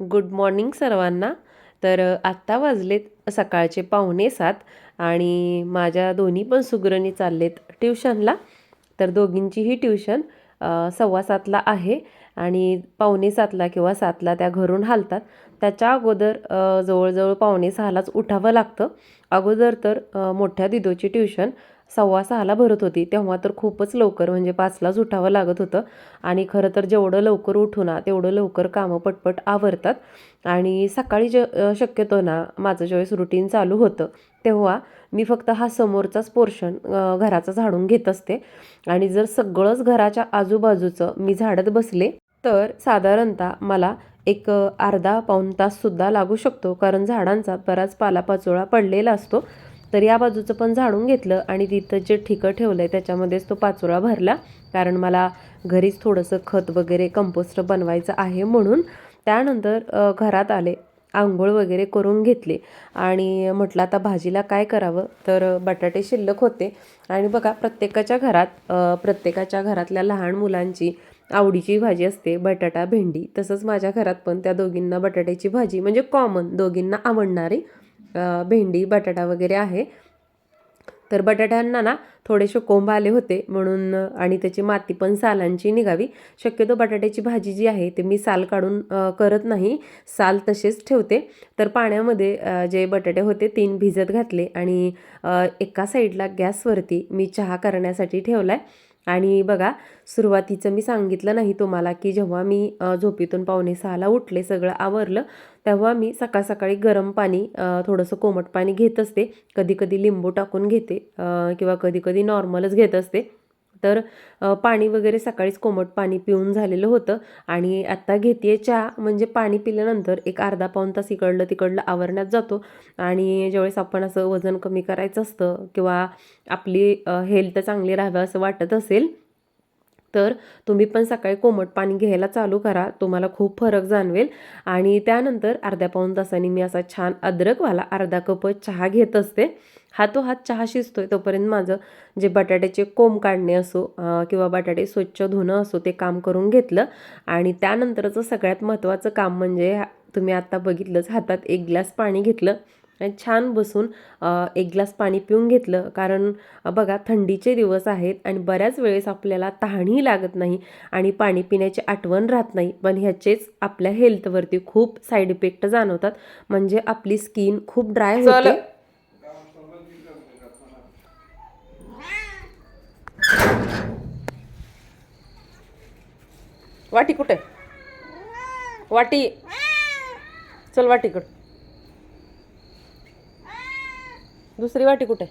Good morning सर्वांना. तर आत्ता वाजलेत सकाळचे पाहुणे सात आणि माझ्या दोन्ही पण सुगरणी चाललेत ट्युशनला. तर दोघींचीही ट्युशन सव्वा सातला आहे आणि पावणे सातला किंवा सातला त्या घरून हालतात. त्याच्या अगोदर जवळजवळ पावणे सहालाच उठावं लागतं. अगोदर तर मोठ्या दिदोची ट्युशन सव्वा सहाला भरत होती. तेव्हा तर खूपच लवकर म्हणजे पाचलाच उठावं लागत होतं. आणि खरं तर जेवढं लवकर उठू ना तेवढं लवकर कामं पटपट आवरतात. आणि सकाळी ज शक्यतो ना माझं ज्यावेळेस रुटीन चालू होतं तेव्हा मी फक्त हा समोरचाच पोर्शन घराचा झाडून घेत असते. आणि जर सगळंच घराच्या आजूबाजूचं मी झाडत बसले तर साधारणतः मला एक अर्धा पाऊण ताससुद्धा लागू शकतो. कारण झाडांचा बराच पालापाचोळा पडलेला असतो. तर या बाजूचं पण झाडून घेतलं आणि तिथं जे ठिकं ठेवलं आहे त्याच्यामध्येच तो पाचोळा भरला. कारण मला घरीच थोडंसं खत वगैरे कंपोस्ट बनवायचं आहे म्हणून त्यानंतर घरात आले आंघोळ वगैरे करून घेतले. आणि म्हटलं आता भाजीला काय करावं? तर बटाटे शिल्लक होते. आणि बघा प्रत्येकाच्या घरात प्रत्येकाच्या घरातल्या लहान मुलांची आवडीची भाजी असते बटाटा भेंडी. तसंच माझ्या घरात पण त्या दोघींना बटाट्याची भाजी म्हणजे कॉमन दोघींना आवडणारी भेंडी बटाटा वगैरे आहे. तर बटाट्यांना ना थोडेसे कोंब आले होते म्हणून आणि त्याची माती पण सालांची निघावी. शक्यतो बटाट्याची भाजी जी आहे ते मी साल काढून करत नाही. साल तसेच ठेवते. तर पाण्यामध्ये जे बटाटे होते तीन भिजत घातले आणि एका साईडला गॅसवरती मी चहा करण्यासाठी ठेवला आहे आणि बघा सुरुवातीचं मी सांगितलं नाही तुम्हाला की जेव्हा मी झोपेतून पावणे सहाला उठले सगळं आवरलं तेव्हा मी सकाळ सकाळी गरम पाणी थोडंसं कोमट पाणी घेत असते. कधी कधी लिंबू टाकून घेते किंवा कधी कधी नॉर्मलच घेत असते. तर पाणी वगैरे सकाळीच कोमट पाणी पिऊन झालेलं होतं आणि आत्ता घेते चहा. म्हणजे पाणी पिल्यानंतर एक अर्धा पाऊण तास इकडलं तिकडलं आवरण्यात जातो आणि ज्यावेळेस आपण असं वजन कमी करायचं असतं किंवा आपली हेल्थ चांगली राहावी असं वाटत असेल तर तुम्ही पण सकाळी कोमट पाणी घ्यायला चालू करा तुम्हाला खूप फरक जाणवेल. आणि त्यानंतर अर्ध्या पाऊण तासांनी मी असा छान अद्रकवाला अर्धा कप चहा घेत असते. हातोहात चहा शिजतोय तोपर्यंत माझं जे बटाट्याचे कोंब काढणे असो किंवा बटाटे स्वच्छ धुणं असो ते काम करून घेतलं. आणि त्यानंतरचं सगळ्यात महत्त्वाचं काम म्हणजे तुम्ही आत्ता बघितलंच हातात एक ग्लास पाणी घेतलं. आणि छान बसून एक ग्लास पाणी पिऊन घेतलं. कारण बघा थंडीचे दिवस आहेत आणि बऱ्याच वेळेस आपल्याला तहानही लागत नाही आणि पाणी पिण्याची आठवण राहत नाही. पण ह्याचेच आपल्या हेल्थवरती खूप साईड इफेक्ट जाणवतात. म्हणजे आपली स्किन खूप ड्राय होते. वाटी कुठे? वाटी. चल वाटीकड. दुसरी वाटी कुठे?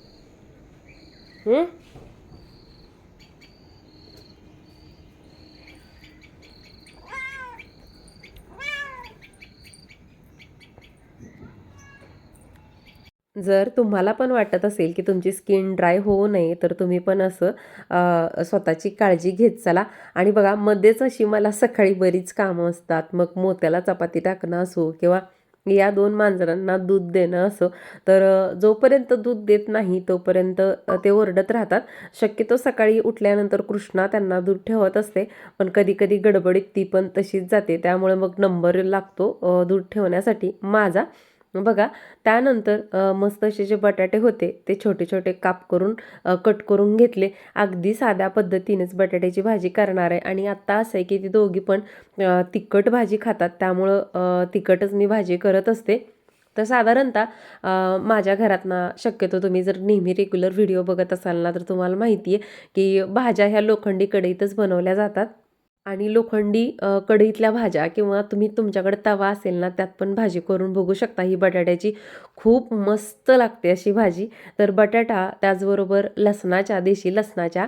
जर तुम्हाला पण वाटत असेल की तुमची स्किन ड्राय होऊ नये तर तुम्ही पण असं स्वतःची काळजी घेत चला. आणि बघा मध्येच अशी मला सकाळी बरीच कामं असतात. मग मोत्याला चपाती टाकणं असो किंवा या दोन मांजरांना दूध देणं असं. तर जोपर्यंत दूध देत नाही तोपर्यंत ते ओरडत राहतात. शक्यतो सकाळी उठल्यानंतर कृष्णा त्यांना दूध ठेवत असते पण कधी कधी गडबडीत ती पण तशीच जाते. त्यामुळे मग नंबर लागतो दूध ठेवण्यासाठी माझा. बघा त्यानंतर मस्त असे जे बटाटे होते ते छोटे छोटे काप करून कट करून घेतले. अगदी साध्या पद्धतीनेच बटाट्याची भाजी करणार आहे. आणि आत्ता असं आहे की ती दोघी पण तिखट भाजी खातात. त्यामुळं तिखटच मी भाजी करत असते. तर साधारणतः माझ्या घरात ना शक्यतो तुम्ही जर नेहमी रेग्युलर व्हिडिओ बघत असाल ना तर तुम्हाला माहिती आहे की भाज्या ह्या लोखंडी कढईतच बनवल्या जातात. आणि लोखंडी कढईतल्या भाज्या किंवा तुम्ही तुमच्याकडे तवा असेल ना त्यात पण भाजी करून बघू शकता. ही बटाट्याची खूप मस्त लागते अशी भाजी. तर बटाटा त्याचबरोबर लसणाच्या देशी लसणाच्या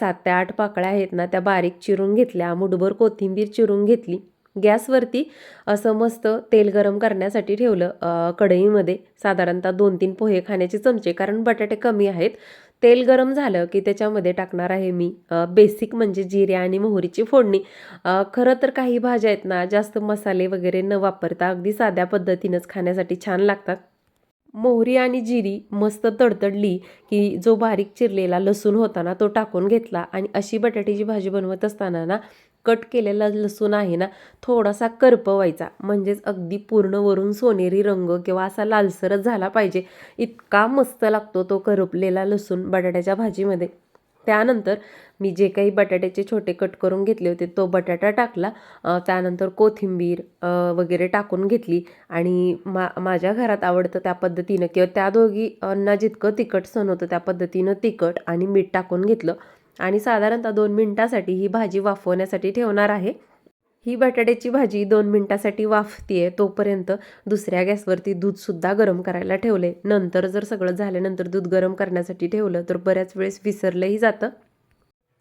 सात ते आठ पाकळ्या आहेत ना त्या बारीक चिरून घेतल्या मुठभर कोथिंबीर चिरून घेतली. गॅसवरती असं मस्त तेल गरम करण्यासाठी ठेवलं कढईमध्ये. साधारणतः दोन तीन पोहे खाण्याचे चमचे कारण बटाटे कमी आहेत. तेल गरम झालं की त्याच्यामध्ये टाकणार आहे मी बेसिक म्हणजे जिरे आणि मोहरीची फोडणी. खरं तर काही भाज्या आहेत ना जास्त मसाले वगैरे न वापरता अगदी साध्या पद्धतीनंच खाण्यासाठी छान लागतात. मोहरी आणि जिरी मस्त तडतडली की जो बारीक चिरलेला लसूण होता ना तो टाकून घेतला आणि अशी बटाट्याची भाजी बनवत असताना ना कट केलेला लसूण आहे ना थोडासा करपवायचा. म्हणजेच अगदी पूर्ण वरून सोनेरी रंग किंवा असा लालसरच झाला पाहिजे. इतका मस्त लागतो तो करपलेला लसूण बटाट्याच्या भाजीमध्ये. त्यानंतर मी जे काही बटाट्याचे छोटे कट करून घेतले होते तो बटाटा टाकला. त्यानंतर कोथिंबीर वगैरे टाकून घेतली. आणि मा माझ्या घरात आवडतं त्या पद्धतीनं किंवा त्या दोघी अन्ना जितकं तिखट सण होतं त्या पद्धतीनं तिखट आणि मीठ टाकून घेतलं. आणि साधारणतः दोन मिनटासाठी ही भाजी वाफवण्यासाठी ठेवणार आहे. ही बटाट्याची भाजी दोन मिनटासाठी वाफतीये तोपर्यंत दुसऱ्या गॅसवरती दूधसुद्धा गरम करायला ठेवले. नंतर जर सगळं झाल्यानंतर दूध गरम करण्यासाठी ठेवलं तर बऱ्याच वेळेस विसरलंही जातं.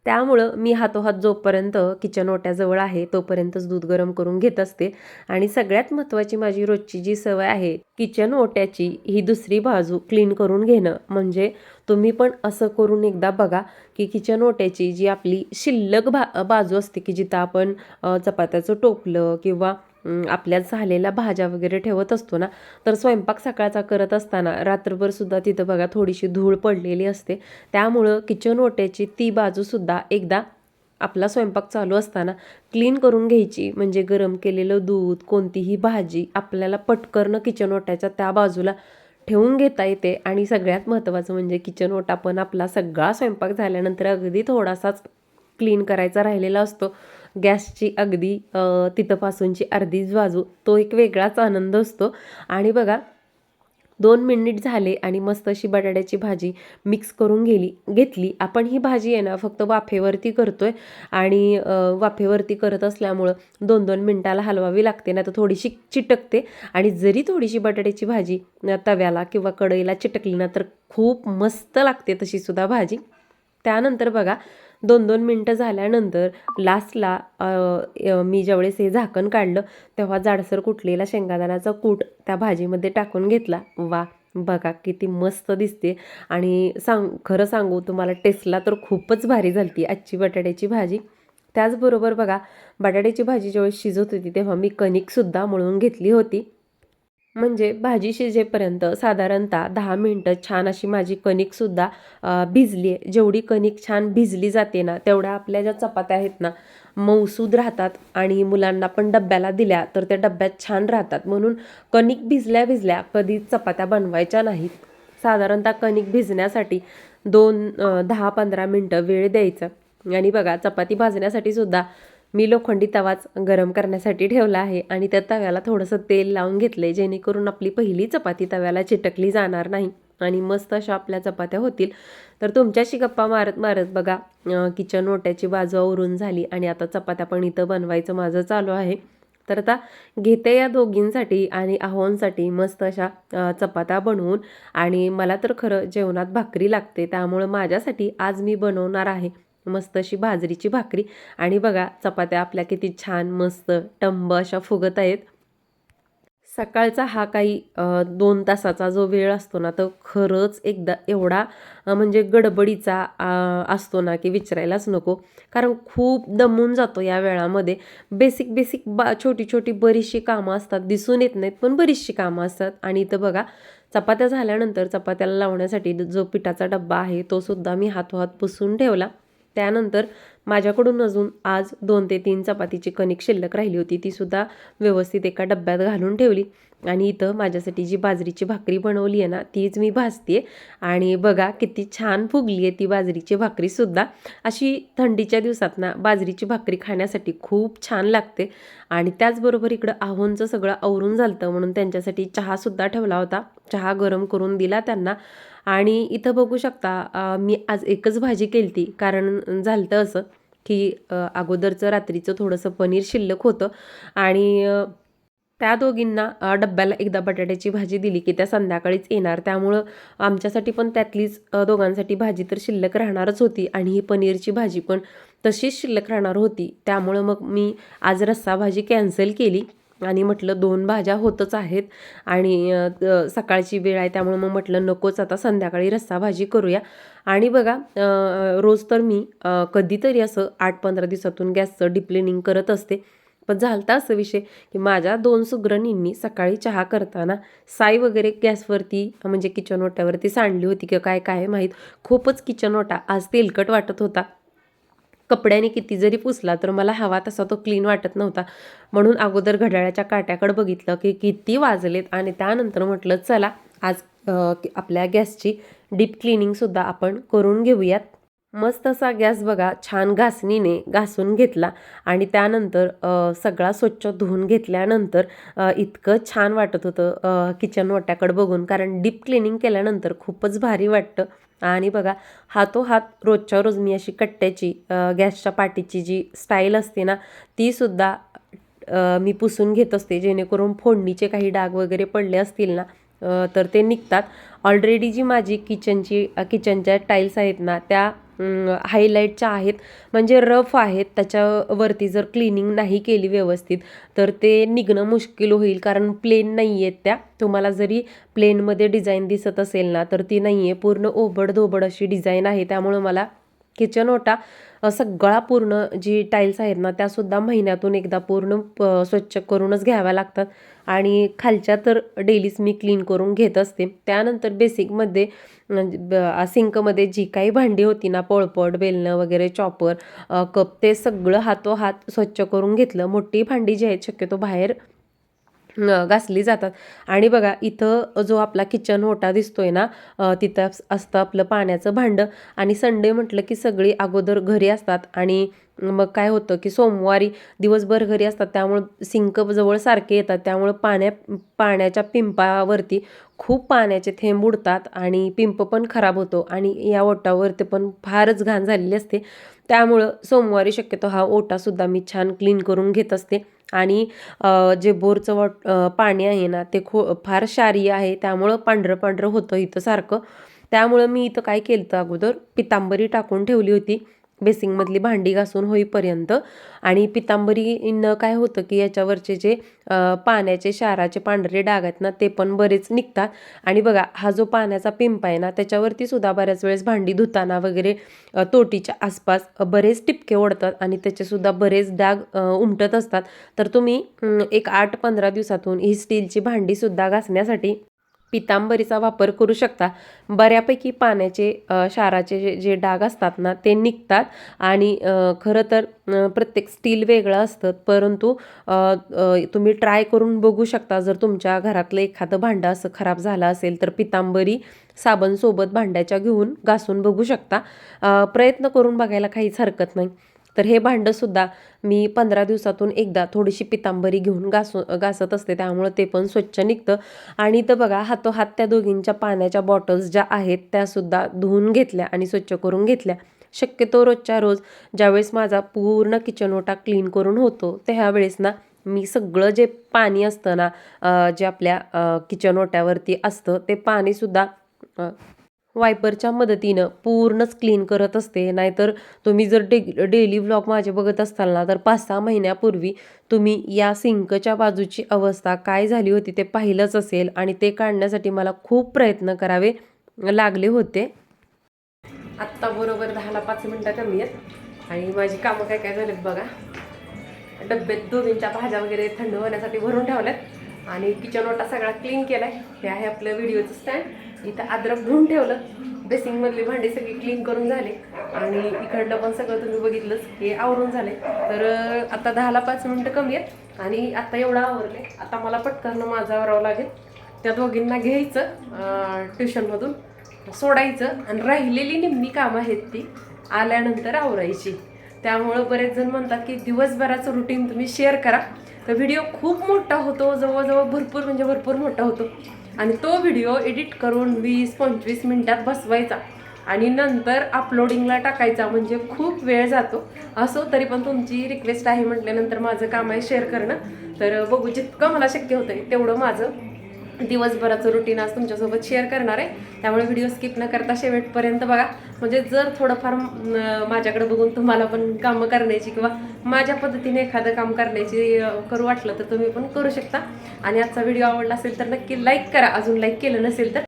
त्यामुळं मी हातोहात जोपर्यंत किचन ओट्याजवळ आहे तोपर्यंतच दूध गरम करून घेत असते. आणि सगळ्यात महत्त्वाची माझी रोजची जी सवय आहे किचन ओट्याची ही दुसरी बाजू क्लीन करून घेणं. म्हणजे तुम्ही पण असं करून एकदा बघा की किचन ओट्याची जी आपली शिल्लक भा बाजू असते की जिथं आपण चपात्याचं टोपलं किंवा आपल्या झालेल्या भाज्या वगैरे ठेवत असतो ना तर स्वयंपाक सकाळचा करत असताना रात्रभर सुद्धा तिथं बघा थोडीशी धूळ पडलेली असते. त्यामुळं किचन ओट्याची ती बाजूसुद्धा एकदा आपला स्वयंपाक चालू असताना क्लीन करून घ्यायची. म्हणजे गरम केलेलं दूध कोणतीही भाजी आपल्याला पटकरणं किचन ओट्याच्या त्या बाजूला ठेवून घेता येते. आणि सगळ्यात महत्त्वाचं म्हणजे किचन ओटा पण आपला सगळा स्वयंपाक झाल्यानंतर अगदी थोडासाच क्लीन करायचा राहिलेला असतो. गॅसची अगदी तिथंपासूनची अर्धीच बाजू तो एक वेगळाच आनंद असतो. आणि बघा दोन मिनिट झाले आणि मस्त अशी बटाट्याची भाजी मिक्स करून गेली घेतली. आपण ही भाजी आहे ना फक्त वाफेवरती करतो आहे आणि वाफेवरती करत असल्यामुळं दोन दोन मिनटाला हलवावी लागते ना तर थोडीशी चिटकते. आणि जरी थोडीशी बटाट्याची भाजी तव्याला किंवा कढईला चिटकली ना तर खूप मस्त लागते तशीसुद्धा भाजी. त्यानंतर बघा दोन दोन मिनटं झाल्यानंतर लास्टला मी ज्यावेळेस हे झाकण काढलं तेव्हा जाडसर कुटलेला शेंगादाण्याचा कूट त्या भाजीमध्ये टाकून घेतला. वा बघा किती मस्त दिसते. आणि सांग खरं सांगू तुम्हाला टेस्टला तर खूपच भारी झाली ती आजची बटाट्याची भाजी. त्याचबरोबर बघा बटाट्याची भाजी ज्यावेळेस शिजत होती तेव्हा मी कणिकसुद्धा मळून घेतली होती. म्हणजे भाजी शिजेपर्यंत साधारणतः दहा मिनटं छान अशी माझी कणिकसुद्धा भिजली आहे. जेवढी कणिक छान भिजली जाते ना तेवढ्या आपल्या ज्या चपात्या आहेत ना मऊसूद राहतात आणि मुलांना पण डब्याला दिल्या तर त्या डब्यात छान राहतात. म्हणून कणिक भिजल्या भिजल्या कधी चपात्या बनवायच्या नाहीत. साधारणतः कणिक भिजण्यासाठी दोन दहा पंधरा मिनटं वेळ द्यायचा. आणि बघा चपाती भाजण्यासाठी सुद्धा मी लोखंडी तवाच गरम करण्यासाठी ठेवला आहे आणि त्या तव्याला थोडंसं तेल लावून घेतलं आहे जेणेकरून आपली पहिली चपाती तव्याला चिटकली जाणार नाही. आणि मस्त अशा आपल्या चपात्या होतील. तर तुमच्याशी गप्पा मारत मारत बघा किचन ओट्याची बाजू आवरून झाली आणि आता चपात्या पण इथं बनवायचं माझं चालू आहे. तर आता घेते या दोघींसाठी आणि आहोंसाठी मस्त अशा चपात्या बनवून. आणि मला तर खरं जेवणात भाकरी लागते त्यामुळं माझ्यासाठी आज मी बनवणार आहे. मस्त अशी बाजरीची भाकरी. आणि बघा चपात्या आपल्या किती छान मस्त टंब अशा फुगत आहेत. सकाळचा हा काही दोन तासाचा जो वेळ असतो ना तो खरंच एकदा एवढा म्हणजे गडबडीचा असतो ना की विचारायलाच नको. कारण खूप दमून जातो या वेळामध्ये. बेसिक बेसिक बा छोटी छोटी बरीचशी कामं असतात दिसून येत नाहीत पण बरीचशी कामं असतात. आणि इथं बघा चपात्या झाल्यानंतर चपात्याला लावण्यासाठी जो पिठाचा डब्बा आहे तो सुद्धा मी हातोहात पुसून ठेवला. त्यानंतर माझ्याकडून अजून आज दोन ते तीन चपातीची कणिक शिल्लक राहिली होती ती सुद्धा व्यवस्थित एका डब्यात घालून ठेवली. आणि इथं माझ्यासाठी जी बाजरीची भाकरी बनवली आहे ना तीच मी भाजते आणि बघा किती छान फुगली आहे ती बाजरीची भाकरीसुद्धा अशी थंडीच्या दिवसात ना बाजरीची भाकरी खाण्यासाठी खूप छान लागते. आणि त्याचबरोबर इकडं आहोंचं सगळं आवरून झालं म्हणून त्यांच्यासाठी चहासुद्धा ठेवला होता. चहा गरम करून दिला त्यांना. आणि इथं बघू शकता मी आज एकच भाजी केली कारण झालं असं की अगोदरचं रात्रीचं थोडंसं पनीर शिल्लक होतं. आणि त्या दोघींना डब्याला एकदा बटाट्याची भाजी दिली की त्या संध्याकाळीच येणार. त्यामुळं आमच्यासाठी पण त्यातलीच दोघांसाठी भाजी तर शिल्लक राहणारच होती. आणि ही पनीरची भाजी पण तशीच शिल्लक राहणार होती. त्यामुळं मग मी आज रस्सा भाजी कॅन्सल केली. आणि म्हटलं दोन भाज्या होतच आहेत. आणि सकाळची वेळ आहे त्यामुळे मग म्हटलं नकोच आता संध्याकाळी रस्सा भाजी करूया. आणि बघा रोज तर मी कधीतरी असं आठ पंधरा दिवसातून गॅसचं डिप्लेनिंग करत असते. पण झालता असं विषय की माझ्या दोन सुग्रणींनी सकाळी चहा करताना साई वगैरे गॅसवरती म्हणजे किचन ओट्यावरती सांडली होती किंवा काय काय माहीत खूपच किचन ओटा आज तेलकट वाटत होता. कपड्याने किती जरी पुसला तर मला हवा तसा तो क्लीन वाटत नव्हता. म्हणून अगोदर घड्याळाच्या काट्याकडे बघितलं की किती वाजलेत आणि त्यानंतर म्हटलं चला आज आपल्या गॅसची डीप क्लिनिंगसुद्धा आपण करून घेऊयात. मस्त असा गॅस बघा छान घासणीने घासून घेतला आणि त्यानंतर सगळा स्वच्छ धुवून घेतल्यानंतर इतकं छान वाटत होतं किचन वाट्याकडं बघून. कारण डीप क्लिनिंग केल्यानंतर खूपच भारी वाटतं. आणि बघा हातोहात रोजच्या रोज मी अशी कट्ट्याची गॅसच्या पाटीची जी स्टाईल असते ना तीसुद्धा मी पुसून घेत असते. जेणेकरून फोडणीचे काही डाग वगैरे पडले असतील ना तर ते निघतात. ऑलरेडी जी माझी किचनची किचनच्या टाईल्स आहेत ना त्या हायलाईटच्या आहेत. म्हणजे रफ आहेत. त्याच्यावरती जर क्लिनिंग नाही केली व्यवस्थित तर ते निघणं मुश्किल होईल. कारण प्लेन नाही आहेत त्या. तुम्हाला जरी प्लेनमध्ये डिझाईन दिसत असेल ना तर ती नाही आहे पूर्ण ओबड धोबड अशी डिझाईन आहे. त्यामुळं मला किचन ओटा सगळा पूर्ण जी टाईल्स आहेत ना त्यासुद्धा महिन्यातून एकदा पूर्ण प- स्वच्छ करूनच घ्याव्या लागतात. आणि खालच्या तर डेलीच मी क्लीन करून घेत असते. त्यानंतर बेसिकमध्ये म्हणजे, ब- सिंकमध्ये जी काही भांडी होती ना पोळपट बेलणं वगैरे चॉपर कप ते सगळं हातोहात स्वच्छ करून घेतलं. मोठी भांडी जी आहेत शक्यतो बाहेर घासली जातात. आणि बघा इथं जो आपला किचन ओटा दिसतोय ना तिथं असतं आपलं पाण्याचं भांडं. आणि संडे म्हटलं की सगळी अगोदर घरी असतात. आणि मग काय होतं की सोमवारी दिवसभर घरी असतात. त्यामुळं सिंक जवळ सारखे येतात. त्यामुळं पाण्या पाण्याच्या पिंपावरती खूप पाण्याचे थेंब उडतात आणि पिंप पण खराब होतो. आणि या ओटावरती पण फारच घाण झालेली असते. त्यामुळं सोमवारी शक्यतो हा ओटासुद्धा मी छान क्लीन करून घेत असते. आणि जे बोरचं वॉट पाणी आहे ना ते खो फार क्षारीय आहे. त्यामुळं पांढरं पांढरं होतं इथं सारखं. त्यामुळं मी इथं काय केलं होतं अगोदर पितांबरी टाकून ठेवली होती. बेसिंगमधली भांडी घासून होईपर्यंत. आणि पितांबरीनं काय होतं की याच्यावरचे जे पाण्याचे शाराचे पांढरे डाग आहेत ना ते पण बरेच निघतात. आणि बघा हा जो पाण्याचा पिंप आहे ना त्याच्यावरती सुद्धा बऱ्याच वेळेस भांडी धुताना वगैरे तोटीच्या आसपास बरेच टिपके ओढतात आणि त्याचेसुद्धा बरेच डाग उमटत असतात. तर तुम्ही एक आठ पंधरा दिवसातून ही स्टीलची भांडीसुद्धा घासण्यासाठी पितांबरीचा वापर करू शकता. बऱ्यापैकी पाण्याचे क्षाराचे जे जे डाग असतात ना ते निघतात आणि खरं तर प्रत्येक स्टील वेगळं असतं. परंतु तुम्ही ट्राय करून बघू शकता. जर तुमच्या घरातलं एखादं भांडं असं खराब झालं असेल तर पितांबरी साबणसोबत भांड्याच्या घेऊन घासून बघू शकता. प्रयत्न करून बघायला काहीच हरकत नाही. तर हे भांडंसुद्धा मी पंधरा दिवसातून एकदा थोडीशी पितांबरी घेऊन घासू घासत असते. त्यामुळं ते पण स्वच्छ निघतं. आणि तर बघा हातोहात त्या दोघींच्या पाण्याच्या बॉटल्स ज्या आहेत त्यासुद्धा धुवून घेतल्या आणि स्वच्छ करून घेतल्या. शक्यतो रोजच्या रोज ज्यावेळेस माझा पूर्ण किचन ओटा क्लीन करून होतो त्यावेळेस ना मी सगळं जे पाणी असतं ना जे आपल्या किचन ओट्यावरती असतं ते पाणीसुद्धा वायपरच्या मदतीनं पूर्णच क्लीन करत असते. नाहीतर तुम्ही जर डे डेली व्लॉग माझे बघत असाल ना तर पाच सहा महिन्यापूर्वी तुम्ही या सिंकच्या बाजूची अवस्था काय झाली होती ते पाहिलंच असेल आणि ते काढण्यासाठी मला खूप प्रयत्न करावे लागले होते. आत्ता बरोबर दहाला पाच मिनटं कमी आहेत. आणि माझी कामं काय काय झालेत बघा. डब्यात दोघींच्या भाज्या वगैरे थंड होण्यासाठी भरून ठेवल्यात. आणि किचन ओटा सगळा क्लीन केलाय. हे आहे आपलं व्हिडिओचं स्टँड इथं अद्रक धुवून ठेवलं. बेसिंगमधली भांडी सगळी क्लीन करून झाले. आणि इकडलं पण सगळं तुम्ही बघितलंच. हे आवरून झाले तर आता दहाला पाच मिनटं कमी आहेत. आणि आता एवढं आवरले आता मला पटकन माझं आवरावं लागेल. त्या दोघींना घ्यायचं ट्युशनमधून सोडायचं. आणि राहिलेली निम्मी कामं आहेत ती आल्यानंतर आवरायची. त्यामुळं बरेच जण म्हणतात की दिवसभराचं रुटीन तुम्ही शेअर करा. तर व्हिडिओ खूप मोठा होतो जवळजवळ भरपूर म्हणजे भरपूर मोठा होतो. आणि तो व्हिडिओ एडिट करून वीस पंचवीस मिनटात बसवायचा. आणि नंतर अपलोडिंगला टाकायचा म्हणजे खूप वेळ जातो. असो तरी पण तुमची रिक्वेस्ट आहे म्हटल्यानंतर माझं काम आहे शेअर करणं. तर बघू जितकं मला शक्य होतं तेवढं माझं दिवसभराचं रुटीन आज तुमच्यासोबत शेअर करणार आहे. त्यामुळे व्हिडिओ स्किप न करता शेवटपर्यंत बघा. म्हणजे जर थोडंफार माझ्याकडे बघून तुम्हाला पण कामं करण्याची किंवा माझ्या पद्धतीने एखादं काम करण्याची करू वाटलं तर तुम्ही पण करू शकता. आणि आजचा व्हिडिओ आवडला असेल तर नक्की लाईक करा. अजून लाईक केलं नसेल तर